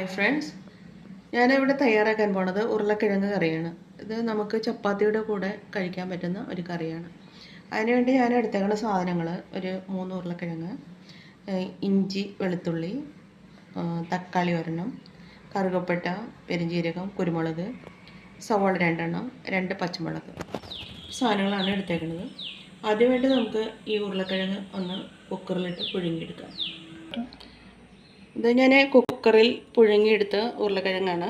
Hi friends ഞാനിവിടെ തയ്യാറാക്കാൻ പോണത് ഉരുളക്കിഴങ്ങ് കറിയാണ്. ഇത് നമുക്ക് ചപ്പാത്തിയുടെ കൂടെ കഴിക്കാൻ പറ്റുന്ന ഒരു കറിയാണ്. അതിനുവേണ്ടി ഞാൻ എടുത്തേക്കുന്ന സാധനങ്ങൾ ഒരു മൂന്ന് ഉരുളക്കിഴങ്ങ് ഇഞ്ചി വെളുത്തുള്ളി തക്കാളി ഒരെണ്ണം കറുകപ്പെട്ട പെരിഞ്ജീരകം കുരുമുളക് സവാള രണ്ടെണ്ണം രണ്ട് പച്ചമുളക്. സാധനങ്ങളാണ് എടുത്തേക്കുന്നത്. ആദ്യമായിട്ട് നമുക്ക് ഈ ഉരുളക്കിഴങ്ങ് ഒന്ന് കുക്കറിലിട്ട് പുഴുങ്ങിയെടുക്കാം. ഇത് ഞാൻ കുക്കറിൽ പുഴുങ്ങിയെടുത്ത ഉരുളക്കിഴങ്ങാണ്.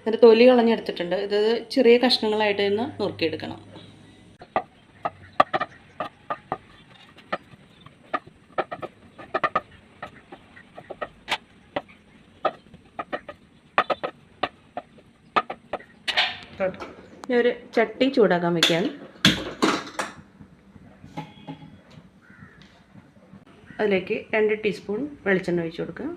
അതിന്റെ തൊലി കളഞ്ഞെടുത്തിട്ടുണ്ട്. ഇത് ചെറിയ കഷ്ണങ്ങളായിട്ട് ഇന്ന് നുറുക്കിയെടുക്കണം. ഞാൻ ഒരു ചട്ടി ചൂടാക്കാൻ വയ്ക്കുകയാണ് അതിലേക്ക് രണ്ട് ടീസ്പൂൺ വെളിച്ചെണ്ണ ഒഴിച്ച് കൊടുക്കുക.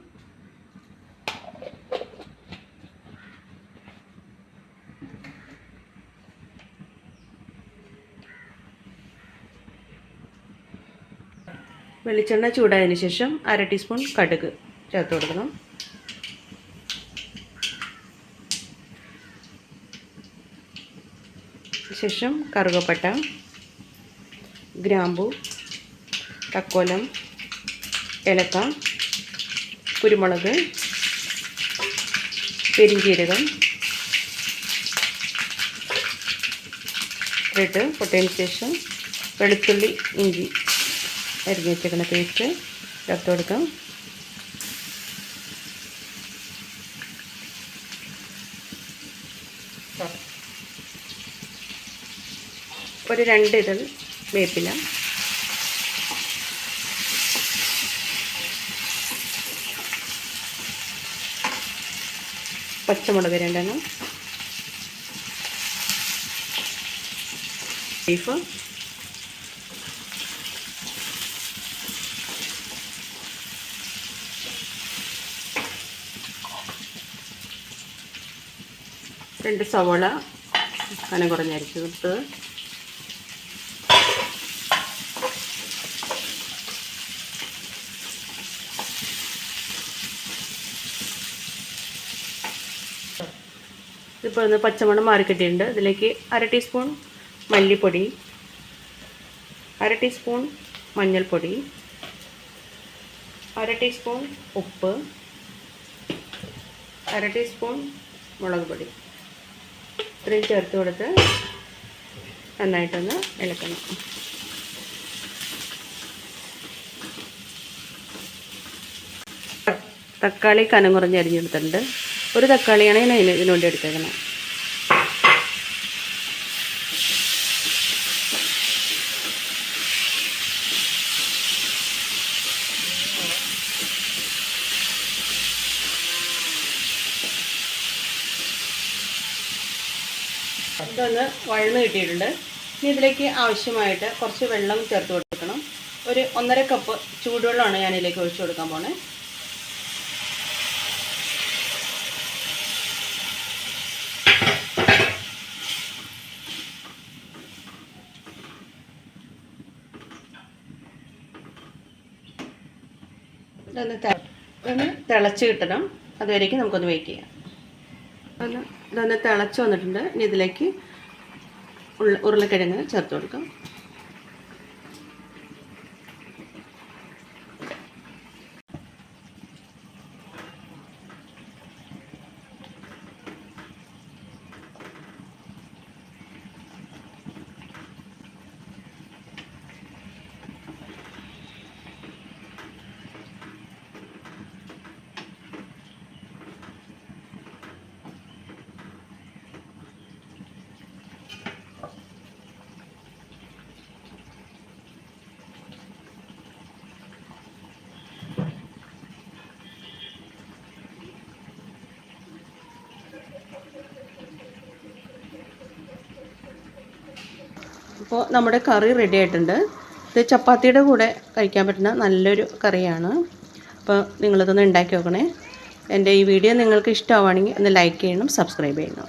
വെളിച്ചെണ്ണ ചൂടായതിന് ശേഷം അര ടീസ്പൂൺ കടുക് ചേർത്ത് കൊടുക്കണം. ശേഷം കറുകപ്പട്ട ഗ്രാമ്പു തക്കോലം ഏലക്ക കുരുമുളക് പെരിഞ്ചീരകം ഇട്ട് പൊട്ടതിന് ശേഷം വെളുത്തുള്ളി ഇഞ്ചി അരിഞ്ഞ് വെച്ചേക്കുന്ന പേസ്റ്റ് ചേർത്ത് കൊടുക്കാം. ഒരു രണ്ട് ഇതൾ വേപ്പില. പച്ചമുളക് രണ്ടെണ്ണം. ബീഫ്. രണ്ട് സവോള കനം കുറഞ്ഞരിച്ച് കൊടുത്ത്. ഇപ്പോൾ ഒന്ന് പച്ചമണം മാറിക്കിട്ടിയിട്ടുണ്ട് ഇതിലേക്ക് അര ടീസ്പൂൺ മല്ലിപ്പൊടി അര ടീസ്പൂൺ മഞ്ഞൾപ്പൊടി അര ടീസ്പൂൺ ഉപ്പ് അര ടീസ്പൂൺ മുളക് പൊടി. ഇത്രയും ചേർത്ത് കൊടുത്ത് നന്നായിട്ടൊന്ന് ഇളക്കണം. തക്കാളി കനം കുറഞ്ഞ് അരിഞ്ഞെടുത്തിട്ടുണ്ട് ഒരു തക്കാളിയാണ് ഞാൻ ഇതിനുവേണ്ടി എടുത്തേക്കണം ഇതൊന്ന് വഴന്ന് കിട്ടിയിട്ടുണ്ട്. ഇനി ഇതിലേക്ക് ആവശ്യമായിട്ട് കുറച്ച് വെള്ളം ചേർത്ത് കൊടുക്കണം. ഒരു ഒന്നര കപ്പ് ചൂടുവെള്ളമാണ് ഞാൻ ഇതിലേക്ക് ഒഴിച്ചു കൊടുക്കാൻ പോണേ. ഇതൊന്ന് തിളച്ച് കിട്ടണം. അതുവരേക്കും നമുക്കൊന്ന് വെയിറ്റ് ചെയ്യാം. ഇതൊന്ന് തിളച്ച് വന്നിട്ടുണ്ട്. ഇനി ഇതിലേക്ക് ഉരുളക്കിഴങ്ങ് ചേർത്ത് കൊടുക്കാം. അപ്പോൾ നമ്മുടെ കറി റെഡി ആയിട്ടുണ്ട്. ഇത് ചപ്പാത്തിയുടെ കൂടെ കഴിക്കാൻ പറ്റുന്ന നല്ലൊരു കറിയാണ്. അപ്പോൾ നിങ്ങളിതൊന്ന് ഉണ്ടാക്കി നോക്കണേ. എന്റെ ഈ വീഡിയോ നിങ്ങൾക്ക് ഇഷ്ടമാവുകയാണെങ്കിൽ ഒന്ന് ലൈക്ക് ചെയ്യണം സബ്സ്ക്രൈബ് ചെയ്യണം.